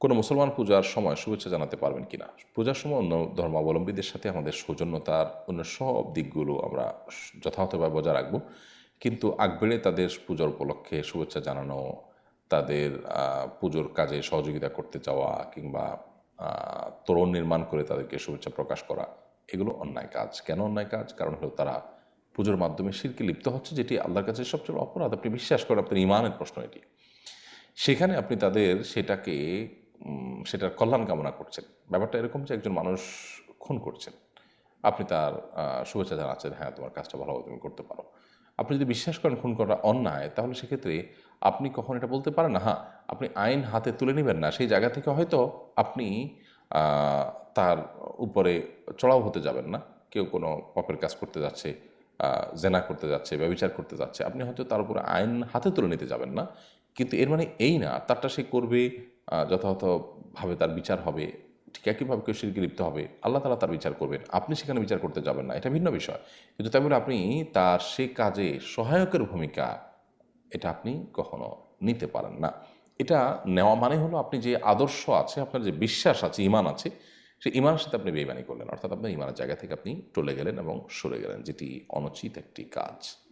কোনো মুসলমান পূজার সময় শুভেচ্ছা জানাতে পারবেন কিনা? পূজার সময় অন্য ধর্মাবলম্বীদের সাথে আমাদের সৌজন্যতার অন্য সব দিকগুলো আমরা যথাযথভাবে বজায় রাখব। কিন্তু আগবেড়ে তাদের পূজার উপলক্ষে শুভেচ্ছা জানানো, তাদের পুজোর কাজে সহযোগিতা করতে চাওয়া কিংবা তোরণ নির্মাণ করে তাদেরকে শুভেচ্ছা প্রকাশ করা, এগুলো অন্যায় কাজ। কেন অন্যায় কাজ? কারণ হলো তারা পুজোর মাধ্যমে শিরকে লিপ্ত হচ্ছে, যেটি আল্লাহর কাছে সবচেয়ে অপরাধ। আপনি বিশ্বাস করেন, আপনার ইমানের প্রশ্ন এটি। সেখানে আপনি তাদের সেটাকে সেটার কল্যাণ কামনা করছেন। ব্যাপারটা এরকম যে একজন মানুষ খুন করছেন। আপনি তার শুভেচ্ছা জানাচ্ছেন হ্যাঁ তোমার কাজটা ভালোভাবে তুমি করতে পারো। আপনি যদি বিশ্বাস করেন খুন করা অন্যায়, তাহলে সেক্ষেত্রে আপনি কখন এটা বলতে পারেন না হ্যাঁ আপনি আইন হাতে তুলে নেবেন না। সেই জায়গা থেকে হয়তো আপনি তার উপরে চড়াও হতে যাবেন না। কেউ কোনো পাপের কাজ করতে যাচ্ছে জেনা করতে যাচ্ছে, ব্যবচার করতে যাচ্ছে। আপনি হয়তো তার উপরে আইন হাতে তুলে নিতে যাবেন না। কিন্তু এর মানে এই না, তারটা সে করবে যথাযথভাবে তার বিচার হবে, ঠিক একইভাবে কেউ শিরকে লিপ্ত হবে, আল্লাহ তালা তার বিচার করবেন। আপনি সেখানে বিচার করতে যাবেন না, এটা ভিন্ন বিষয়। কিন্তু তাই আপনি তার সে কাজে সহায়কের ভূমিকা, এটা আপনি কখনো নিতে পারেন না। এটা নেওয়া মানে হলো আপনি যে আদর্শ আছে, আপনার যে বিশ্বাস আছে, ইমান আছে, সেই ইমানের সাথে আপনি বেইমানি করলেন। অর্থাৎ আপনার ইমানের জায়গা থেকে আপনি টলে গেলেন এবং সরে গেলেন, যেটি অনুচিত একটি কাজ।